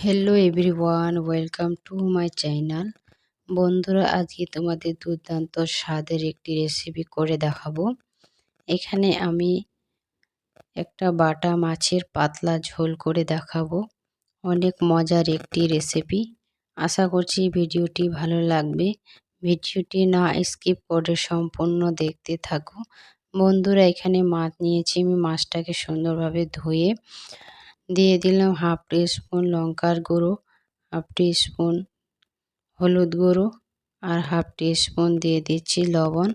Hello everyone welcome to my channel বন্ধুরা, আজকে তোমাদের দুর্দান্ত স্বাদের একটি রেসিপি করে দেখাবো। এখানে আমি একটা বাটা মাছের পাতলা ঝোল করে দেখাবো। অনেক মজার একটি রেসিপি আশা করছি ভিডিওটি ভালো লাগবে। ভিডিওটি না স্কিপ করে সম্পূর্ণ দেখতে থাকো। বন্ধুরা, এখানে মাছ নিয়েছি। আমি মাছটাকে সুন্দরভাবে ধুয়ে দিয়ে দিলাম হাফ স্পুন লঙ্কার গুঁড়ো, হাফ স্পুন হলুদ গুঁড়ো আর হাফ স্পুন দিয়ে দিচ্ছি লবণ।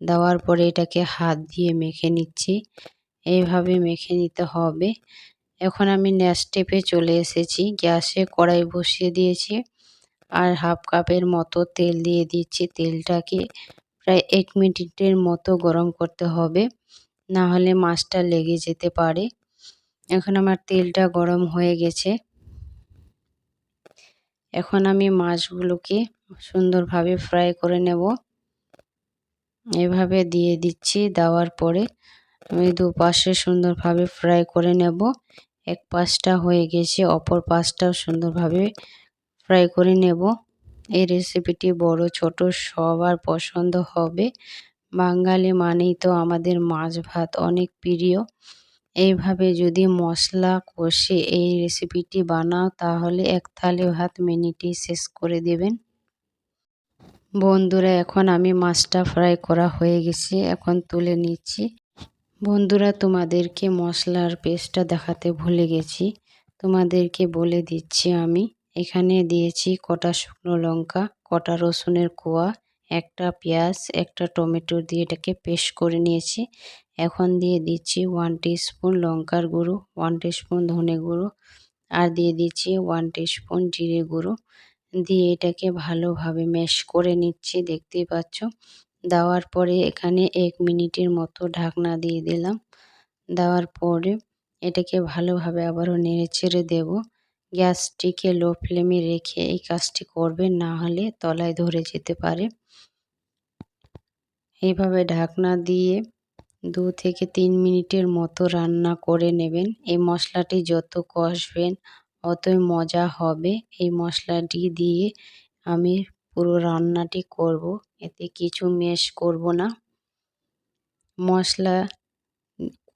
দেওয়ার পরে এটাকে হাত দিয়ে মেখে নিচ্ছি। এইভাবে মেখে নিতে হবে। এখন আমি ন্যাস স্টেপে চলে এসেছি। গ্যাসে কড়াই বসিয়ে দিয়েছি আর হাফ কাপের মতো তেল দিয়ে দিচ্ছি। তেলটাকে প্রায় এক মিনিটের মতো গরম করতে হবে। না হলে মাছটা লেগে যেতে পারে। এখন আমার তেলটা গরম হয়ে গেছে। এখন আমি মাছগুলোকে সুন্দরভাবে ফ্রাই করে নেব। এভাবে দিয়ে দিচ্ছি, দেওয়ার পরে আমি দুপাশে সুন্দরভাবে ফ্রাই করে নেব। এক পাশটা হয়ে গেছে, অপর পাশটাও সুন্দরভাবে ফ্রাই করে নেব। এই রেসিপিটি বড়, ছোট, সবার পছন্দ হবে। বাঙালি মানেই তো আমাদের মাছ ভাত, অনেক প্রিয়। এইভাবে যদি মশলা কষে এই রেসিপিটি বানাও, তাহলে এক থালি ভাত মিনিটেই শেষ করে দেবেন। বন্ধুরা, এখন আমি মাছটা ফ্রাই করা হয়ে গেছে, এখন তুলে নিচ্ছি। বন্ধুরা, তোমাদেরকে মশলার পেস্টটা দেখাতে ভুলে গেছি। তোমাদেরকে বলে দিচ্ছি আমি, এখানে দিয়েছি কটা শুকনো লঙ্কা, কটা রসুনের কোয়া, একটা পেঁয়াজ, একটা টমেটো দিয়ে এটাকে পেস্ট করে নিয়েছি। এখন দিয়ে দিচ্ছি ওয়ান স্পুন লঙ্কার গুঁড়ো ওয়ান স্পুন ধনে গুঁড়ো আর দিয়ে দিচ্ছি ওয়ান স্পুন জিরে গুঁড়ো। দিয়ে এটাকে ভালোভাবে ম্যাশ করে নিচ্ছি, দেখতেই পাচ্ছ? দেওয়ার পরে এখানে এক মিনিটের মতো ঢাকনা দিয়ে দিলাম। দেওয়ার পরে এটাকে ভালোভাবে আবারও নেড়ে ছেড়ে দেবো। গ্যাসটিকে লো ফ্লেমে রেখে এই কাজটি করবেন, না হলে তলায় ধরে যেতে পারে। এইভাবে ঢাকনা দিয়ে দু থেকে তিন মিনিটের মতো রান্না করে নেবেন। এই মশলাটি যত কষবেন, অতই মজা হবে। এই মশলাটি দিয়ে আমি পুরো রান্নাটি করব। এতে কিছু মেশ করব না। মশলা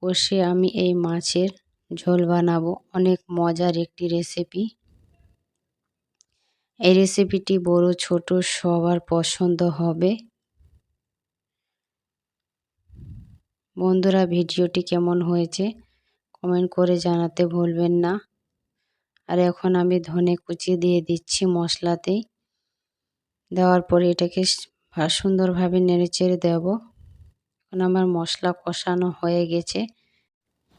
কষে আমি এই মাছের ঝোল বানাবো। অনেক মজার একটি রেসিপি। এই রেসিপিটি বড়, ছোট, সবার পছন্দ হবে। বন্ধুরা, ভিডিওটি কেমন হয়েছে? কমেন্ট করে জানাতে ভুলবেন না। আর এখন আমি ধনে কুচি দিয়ে দিচ্ছি মশলাতেই দেওয়ার পরে এটাকে সুন্দরভাবে নেড়ে চেড়ে দেব। এখন আমার মশলা কষানো হয়ে গেছে।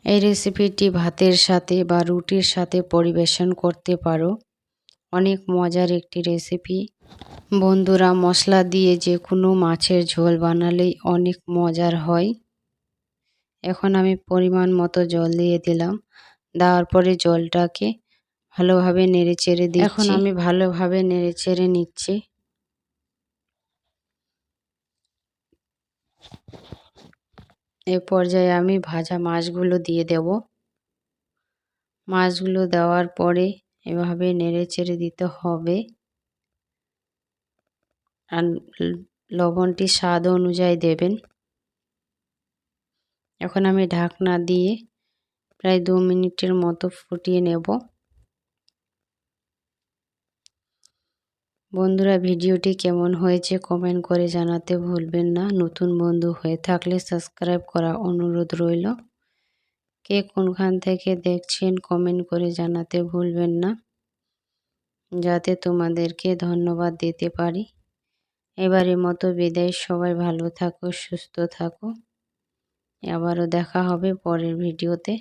এই রেসিপিটি ভাতের সাথে বা রুটির সাথে পরিবেশন করতে পারো। অনেক মজার একটি রেসিপি। বন্ধুরা, মশলা দিয়ে যে কোনো মাছের ঝোল বানালেই অনেক মজার হয়। এখন আমি পরিমাণ মতো জল দিয়ে দিলাম। দেওয়ার পরে জলটাকে ভালোভাবে নেড়ে চেড়ে দিই এখন আমি ভালোভাবে নেড়ে চেড়ে নিচ্ছি। এ পর্যায়ে আমি ভাজা মাছগুলো দিয়ে দেব। মাছগুলো দেওয়ার পরে এভাবে নেড়ে চেড়ে দিতে হবে। আর লবণটি স্বাদ অনুযায়ী দেবেন। এখন আমি ঢাকনা দিয়ে প্রায় দু মিনিটের মতো ফুটিয়ে নেব। বন্ধুরা, ভিডিওটি কেমন হয়েছে কমেন্ট করে জানাতে ভুলবেন না। নতুন বন্ধু হয়ে থাকলে সাবস্ক্রাইব করা অনুরোধ রইল। কে কোনখান থেকে দেখছেন কমেন্ট করে জানাতে ভুলবেন না। যাতে তোমাদেরকে ধন্যবাদ দিতে পারি। এবারের মতো বিদায়। সবাই ভালো থাকো, সুস্থ থাকো। আবারও দেখা হবে পরের ভিডিওতে।